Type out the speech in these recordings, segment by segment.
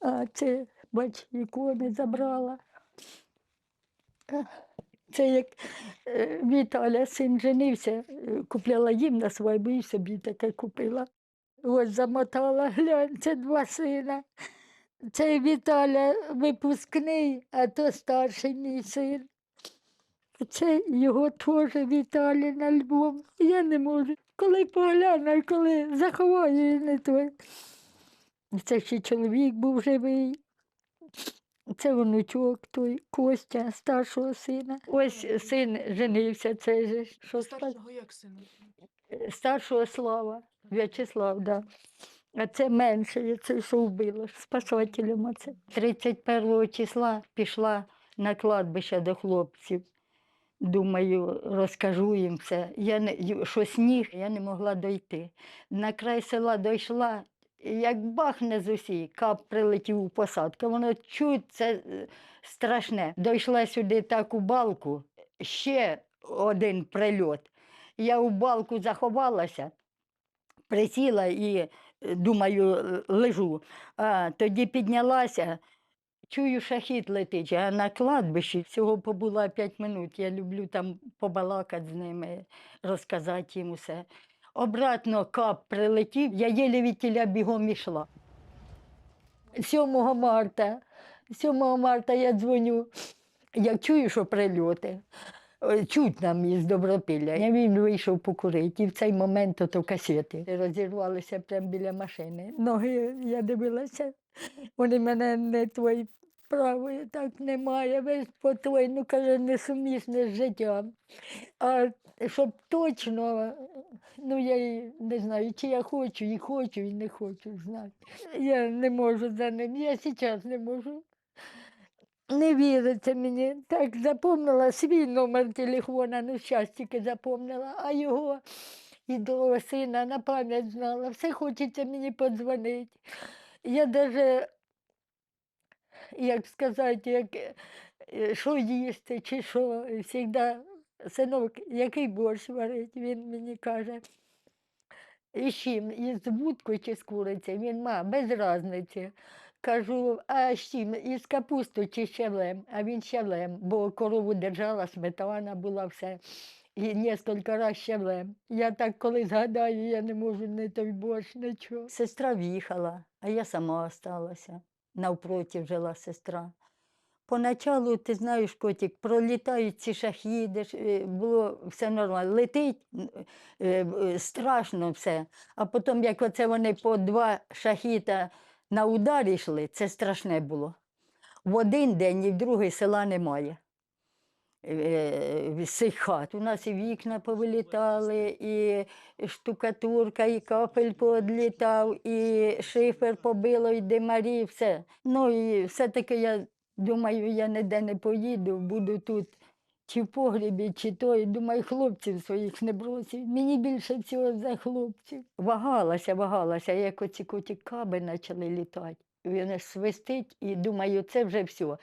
А це, бач, ікони забрала. Це як е, Віталя син женився, е, купляла їм на свадьбу і собі таке купила. Ось замотала, глянь, це два сина. Це Віталя випускний, а то старший мій син. Це його теж Віталін альбом. Я не можу. Коли погляну, коли заховаю не той. Це ще чоловік був живий. Це внучок той Костя, старшого сина. Ось син женився, це же ж, що ста- Старшого як сина? старшого Слава, В'ячеслав, да. А це менше, це що вбило, спасателем оце. 31 числа пішла на кладбище до хлопців. Думаю, розкажу їм все. Я не, що сніг, я не могла дойти. На край села дійшла, як бахне з усі, кап прилетів у посадку. Воно чуть це е, страшне. Дійшла сюди таку балку, ще один прильот. Я у балку заховалася, присіла і е, думаю, е, лежу. А тоді піднялася. Чую, шахіт летить, а на кладбищі всього побула 5 минут. Я люблю там побалакати з ними, розказати їм усе. Обратно кап прилетів, я єлі від тіля бігом ішла. 7 марта, 7 марта я дзвоню, я чую, що прильоти. Е, Чуть нам із Добропілля. Він вийшов покурити, і в цей момент ото касети розірвалися прямо біля машини. Ноги я дивилася, вони мене не твої правої так немає, весь по твої, ну каже, несумісне з життям. А щоб точно, ну я не знаю, чи я хочу, і хочу, і не хочу знати. Я не можу за ним, я зараз не можу. Не віриться мені. Так запомнила свій номер телефона, ну зараз тільки запомнила, а його і другого сина на пам'ять знала. Все хочеться мені подзвонити. Я навіть, як сказати, як, е, що їсти чи що, завжди, синок, який борщ варить, він мені каже. І з чим? Із вудкою чи з курицею? Він ма, без різниці. Кажу, а з чим? Із капустою чи з щавлем? А він щавлем, бо корову держала, сметана була все. І кілька разів щавлем. Я так коли згадаю, я не можу не той борщ, нічого. Сестра в'їхала, а я сама осталася. Навпроти жила сестра. Поначалу, ти знаєш, котик, пролітають ці шахіди, е, було все нормально. Летить е, е, страшно все. А потім, як оце вони по два шахіта на удар йшли, це страшне було. В один день і в другий села немає. з цих хат. У нас і вікна повилітали, і штукатурка, і кафель поодлітав, і шифер побило, і димарі, все. Ну і все-таки я думаю, я ніде не поїду, буду тут. Чи в погрібі, чи то, думаю, хлопців своїх не бросив. Мені більше всього за хлопців. Вагалася, вагалася, як оці коті каби почали літати. Він аж свистить і думаю, це вже все.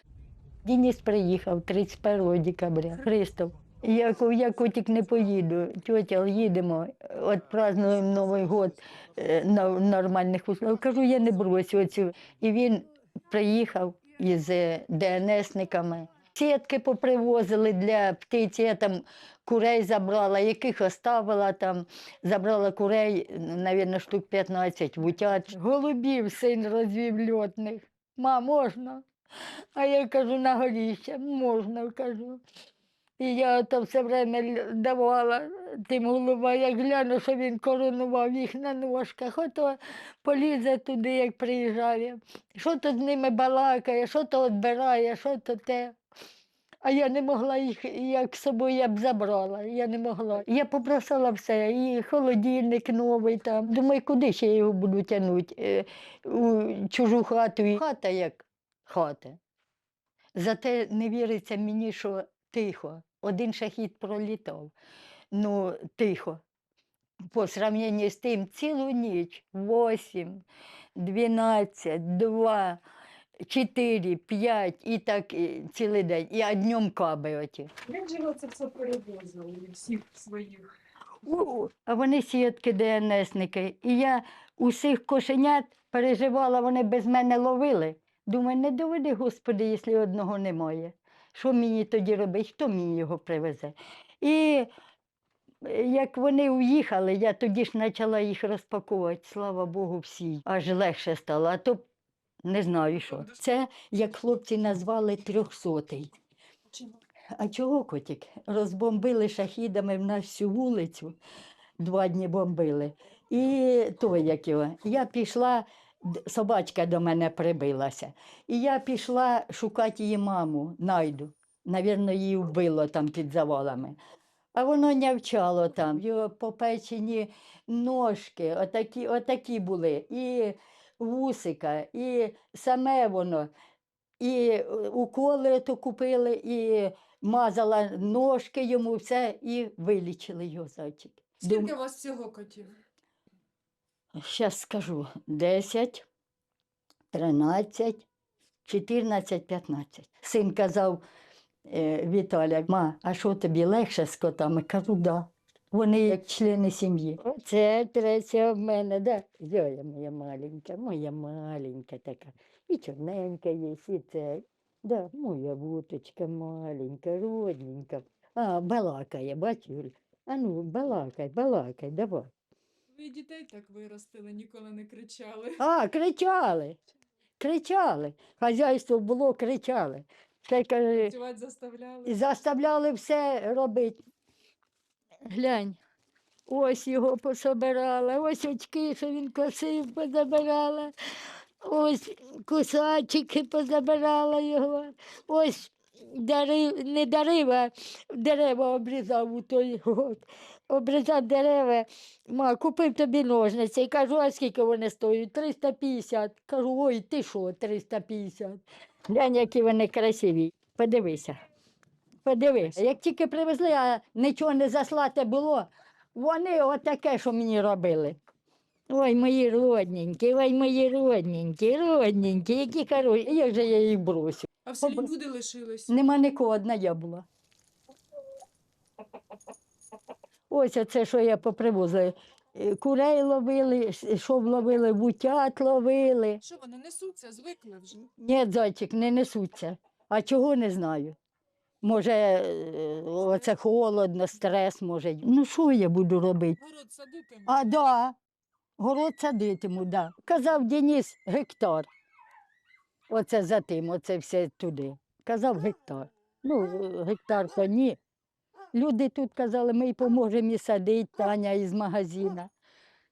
Дініс приїхав 31 декабря, Христов. Я я котик не поїду, тьотя, їдемо, от празднуємо Новий год е, на нормальних условиях. Кажу, я не бросю оцю. І він приїхав із е, ДНСниками. Сітки попривозили для птиці, я там курей забрала, яких оставила там, забрала курей, мабуть, штук 15 вутяч. Голубів син розвів льотних. Ма, можна? А я кажу, на горіще, можна, кажу. І я то все время давала тим голуба, як гляну, що він коронував їх на ножках, ото полізе туди, як приїжджає. Що то з ними балакає, що то відбирає, що то те. А я не могла їх, як з собою я б забрала, я не могла. Я попросила все, і холодильник новий там. Думаю, куди ще його буду тягнути? У чужу хату. Хата як хата. Зате не віриться мені, що тихо. Один шахід пролітав. Ну, тихо. По сравненню з тим, цілу ніч, 8, 12, 2, 4, 5 і так і цілий день. І днем каби оті. Як же ви це все перевозили всіх своїх? У, А вони сітки ДНСники. І я усіх кошенят переживала, вони без мене ловили. Думаю, не доведи, Господи, якщо одного немає. Що мені тоді робити? Хто мені його привезе? І е, як вони уїхали, я тоді ж почала їх розпакувати, слава Богу, всі. Аж легше стало. А то не знаю що. Це, як хлопці назвали, трьохсотий. А чого котик? Розбомбили шахідами в нас всю вулицю, два дні бомбили. І то як його. Я пішла, собачка до мене прибилася. І я пішла шукати її маму, найду. Навірно, її вбило там під завалами. А воно нявчало там. Його попечені ножки, отакі, отакі були. І вусика, і саме воно. І е, уколи то купили, і мазала ножки йому, все, і вилічили його зайчик. Скільки у вас всього котів? Зараз скажу: 10, 13, 14, 15. Син казав е, Віталя, ма, а що тобі легше з котами? Кажу, да. Вони як члени сім'ї. Оце третя в мене, да? Зоя моя маленька, моя маленька така. І чорненька є, і це. Да, моя вуточка маленька, родненька. А, балакає, бач, Юль. А ну, балакай, балакай, давай. Ви дітей так виростили, ніколи не кричали. А, кричали. Кричали. Хазяйство було, кричали. Ще каже, Працювати заставляли. заставляли все робити. Глянь, ось його пособирала, ось очки, що він косив, позабирала, ось кусачики позабирала його, ось дари, не дарив, дерева обрізав у той год. Обрізав дерева, ма, купив тобі ножниці. І кажу, а скільки вони стоять? 350. Кажу, ой, ти що, 350. Глянь, які вони красиві. Подивися. Подивись, як тільки привезли, а нічого не заслати було, вони отаке, що мені робили. Ой, мої родненькі, ой, мої родненькі, родненькі, які хороші. Як же я їх бросю? А в селі Обра- люди лишились. Нема нікого, одна я була. Ось оце, що я попривозила. Е, Курей ловили, с- що ловили, вутят ловили. Що вони несуться, звикли вже. Ні, зайчик, не несуться. А чого не знаю. Може, е, оце холодно, стрес може. Ну, що я буду робити? Город садити. А, да. Город садитиму, да. Казав Деніс гектар. Оце за тим, оце все туди. Казав гектар. Ну, гектар то ні. Люди тут казали, ми й поможемо і садити, Таня із магазина.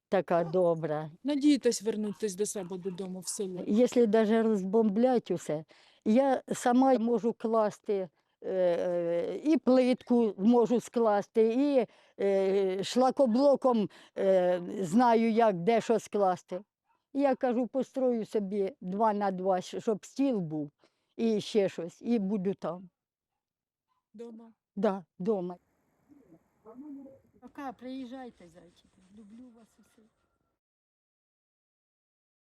Така добра. Надієтесь вернутись до себе додому в село. Якщо навіть розбомблять усе, я сама можу класти і плитку можу скласти, і е, шлакоблоком е, знаю, як де що скласти. Я кажу, построю собі два на два, щоб стіл був і ще щось, і буду там. Дома. Да, вдома. Пока, приїжджайте, зайчики. Люблю вас усіх.